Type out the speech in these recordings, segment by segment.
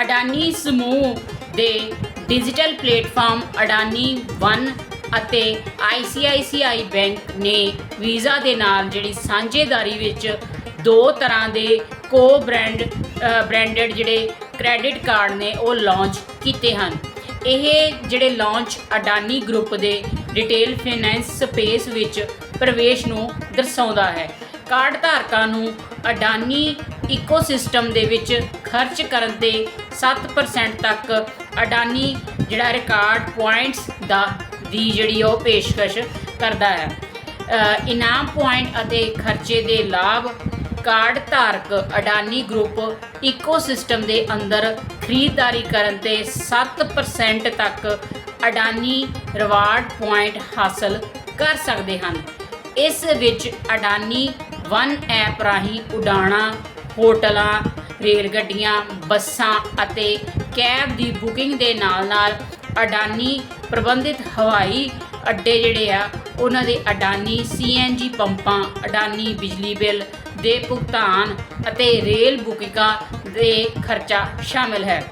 ਅਡਾਨੀ ਸਮੂਹ ਦੇ digital platform Adani one ਅਤੇ ICICI ਬੈਂਕ ਨੇ ਵੀਜ਼ਾ ਦੇ ਨਾਲ ਜਿਹੜੀ ਸਾਂਝੇਦਾਰੀ ਵਿੱਚ ਦੋ ਤਰ੍ਹਾਂ ਦੇ ਕੋ ਬ੍ਰਾਂਡ ਬ੍ਰਾਂਡਡ ਜਿਹੜੇ ਕ੍ਰੈਡਿਟ ਕਾਰਡ ਨੇ ਉਹ ਲਾਂਚ ਕੀਤੇ ਹਨ। ਇਹ ਜਿਹੜੇ ਲਾਂਚ ਅਡਾਨੀ ਗਰੁੱਪ ਦੇ ਰਿਟੇਲ ਫਾਈਨੈਂਸ ਸਪੇਸ ਵਿੱਚ ਪ੍ਰਵੇਸ਼ ਨੂੰ ਦਰਸਾਉਂਦਾ ਹੈ। ਕਾਰਡ ਧਾਰਕਾਂ ਨੂੰ ਅਡਾਨੀ ਇਕੋਸਿਸਟਮ ਦੇ ਵਿੱਚ ਖਰਚ ਕਰਨ ਤੇ 7% ਤੱਕ ਅਡਾਨੀ ਜਿਹੜਾ ਰਿਕਾਰਡ ਪੁਆਇੰਟਸ ਦਾ, ਦੀ ਜਿਹੜੀ ਉਹ ਪੇਸ਼ਕਸ਼ ਕਰਦਾ ਹੈ। ਇਨਾਮ ਪੁਆਇੰਟ ਅਤੇ ਖਰਚੇ ਦੇ ਲਾਭ ਕਾਰਡ ਧਾਰਕ ਅਡਾਨੀ ਗਰੁੱਪ ਇਕੋਸਿਸਟਮ ਦੇ ਅੰਦਰ ਖਰੀਦਦਾਰੀ ਕਰਨ ਤੇ 7% ਤੱਕ ਅਡਾਨੀ ਰਿਵਾਰਡ ਪੁਆਇੰਟ ਹਾਸਲ ਕਰ ਸਕਦੇ ਹਨ। ਇਸ ਵਿੱਚ ਅਡਾਨੀ ਵਨ ਐਪ ਰਾਹੀਂ ਉਡਾਣਾਂ, ਹੋਟਲਾਂ ਰੇਲ ਗੱਡੀਆਂ, ਬੱਸਾਂ ਅਤੇ ਕੈਬ ਦੀ ਬੁਕਿੰਗ ਦੇ ਨਾਲ-ਨਾਲ ਅਡਾਨੀ ਪ੍ਰਬੰਧਿਤ ਹਵਾਈ ਅੱਡੇ ਜਿਹੜੇ ਆ, ਉਹਨਾਂ ਦੇ ਅਡਾਨੀ ਸੀਐਨਜੀ ਪੰਪਾਂ, ਅਡਾਨੀ ਬਿਜਲੀ ਬਿੱਲ ਦੇ ਭੁਗਤਾਨ ਅਤੇ ਰੇਲ ਬੁਕਿੰਗਾਂ ਦੇ ਖਰਚਾ ਸ਼ਾਮਿਲ ਹੈ।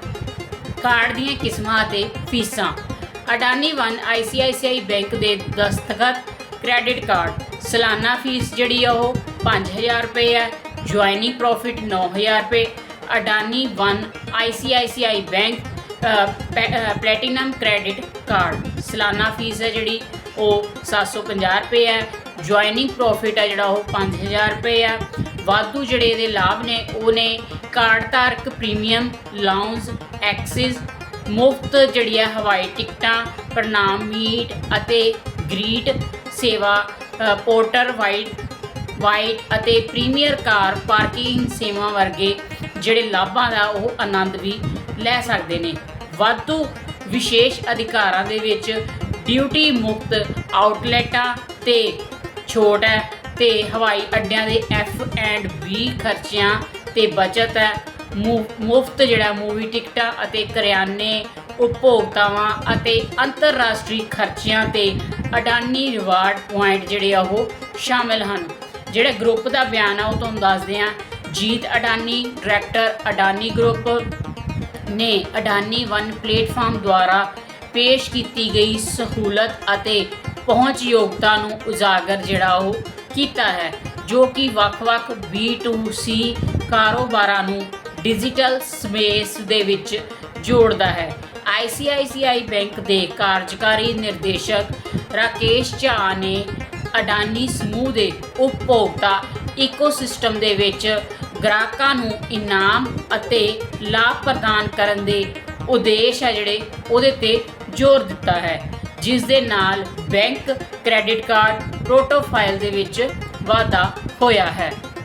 ਕਾਰਡ ਦੀਆਂ ਕਿਸਮਾਂ ਅਤੇ ਫੀਸਾਂ। ਅਡਾਨੀ ਵਨ ICICI ਬੈਂਕ ਦੇ ਦਸਤਖਤ, ਕ੍ਰੈਡਿਟ ਕਾਰਡ। ਸਾਲਾਨਾ ਫੀਸ ਜਿਹੜੀ ਆ ਉਹ 5000 ਰੁਪਏ ਹੈ, ਜੁਆਇਨਿੰਗ ਪ੍ਰੋਫਿਟ 9000 ਰੁਪਏ Adani one ICICI bank platinum credit card ਸਾਲਾਨਾ ਫੀਸ ਹੈ ਜਿਹੜੀ, ਉਹ 750 ਰੁਪਏ ਹੈ। ਜੁਆਇਨਿੰਗ ਪ੍ਰੋਫਿਟ ਹੈ ਜਿਹੜਾ, ਉਹ 5000 ਰੁਪਏ ਆ ਵਾਧੂ ਜਿਹੜੇ ਇਹਦੇ ਲਾਭ ਨੇ, ਉਹ ਨੇ ਕਾਰਡ ਧਾਰਕ ਪ੍ਰੀਮੀਅਮ ਲਾਉਂਜ ਐਕਸਿਸ ਮੁਫਤ ਜਿਹੜੀ ਹੈ ਹਵਾਈ ਟਿਕਟਾਂ, ਪ੍ਰਣਾਮ ਮੀਟ ਅਤੇ ਗ੍ਰੀਟ ਸੇਵਾ ਪੋਰਟਰ ਵਾਈਡ ਵਾਈਟ ਅਤੇ ਪ੍ਰੀਮੀਅਰ ਕਾਰ ਪਾਰਕਿੰਗ ਸੇਵਾ ਵਰਗੇ ਜਿਹੜੇ ਲਾਭਾਂ ਦਾ ਉਹ ਆਨੰਦ ਵੀ ਲੈ ਸਕਦੇ ਨੇ। ਵਾਧੂ ਵਿਸ਼ੇਸ਼ ਅਧਿਕਾਰਾਂ ਦੇ ਵਿੱਚ ਡਿਊਟੀ ਮੁਕਤ ਆਊਟਲੈਟਾਂ ਤੇ ਛੋਟ ਹੈ ਤੇ ਹਵਾਈ ਅੱਡਿਆਂ ਦੇ ਐਫ ਐਂਡ ਬੀ ਖਰਚਿਆਂ ਤੇ ਬਚਤ ਹੈ। ਮੁਫਤ ਜਿਹੜਾ ਮੂਵੀ ਟਿਕਟਾਂ ਅਤੇ ਕਰਿਆਨੇ, ਉਪਭੋਗਤਾਵਾਂ ਅਤੇ ਅੰਤਰਰਾਸ਼ਟਰੀ ਖਰਚਿਆਂ ਤੇ ਅਡਾਨੀ ਰਿਵਾਰਡ ਪੁਆਇੰਟ ਜਿਹੜੇ ਆ ਉਹ ਸ਼ਾਮਿਲ ਹਨ। ਜਿਹੜੇ ਗਰੁੱਪ ਦਾ ਬਿਆਨ ਆ ਉਹ ਤੁਹਾਨੂੰ ਦੱਸਦੇ ਆ ਜੀਤ ਅਡਾਨੀ ਡਾਇਰੈਕਟਰ ਅਡਾਨੀ ਗਰੁੱਪ ਨੇ ਅਡਾਨੀ ਵਨ ਪਲੇਟਫਾਰਮ ਦੁਆਰਾ ਪੇਸ਼ ਕੀਤੀ ਗਈ ਸਹੂਲਤ ਅਤੇ ਪਹੁੰਚਯੋਗਤਾ ਨੂੰ ਉਜਾਗਰ ਜਿਹੜਾ ਉਹ ਕੀਤਾ ਹੈ, ਜੋ ਕਿ ਵੱਖ-ਵੱਖ B2C ਕਾਰੋਬਾਰਾਂ ਨੂੰ ਡਿਜੀਟਲ ਸਪੇਸ ਦੇ ਵਿੱਚ ਜੋੜਦਾ ਹੈ। ICICI ਬੈਂਕ ਦੇ ਕਾਰਜਕਾਰੀ ਨਿਰਦੇਸ਼ਕ ਰਾਕੇਸ਼ ਝਾ ਨੇ ਅਡਾਨੀ ਸਮੂਹ ਦੇ ਉਪਭੋਗਤਾ ਇਕੋਸਿਸਟਮ ਦੇ ਵਿੱਚ ਗ੍ਰਾਹਕਾਂ ਨੂੰ ਇਨਾਮ ਅਤੇ ਲਾਭ ਪ੍ਰਦਾਨ ਕਰਨ ਦੇ ਉਦੇਸ਼ ਹੈ ਜਿਹੜੇ ਉਹਦੇ ਤੇ ਜ਼ੋਰ ਦਿੱਤਾ ਹੈ, ਜਿਸ ਦੇ ਨਾਲ ਬੈਂਕ, ਕ੍ਰੈਡਿਟ ਕਾਰਡ ਪ੍ਰੋਟੋਫਾਈਲ ਦੇ ਵਿੱਚ ਵਾਧਾ ਹੋਇਆ ਹੈ।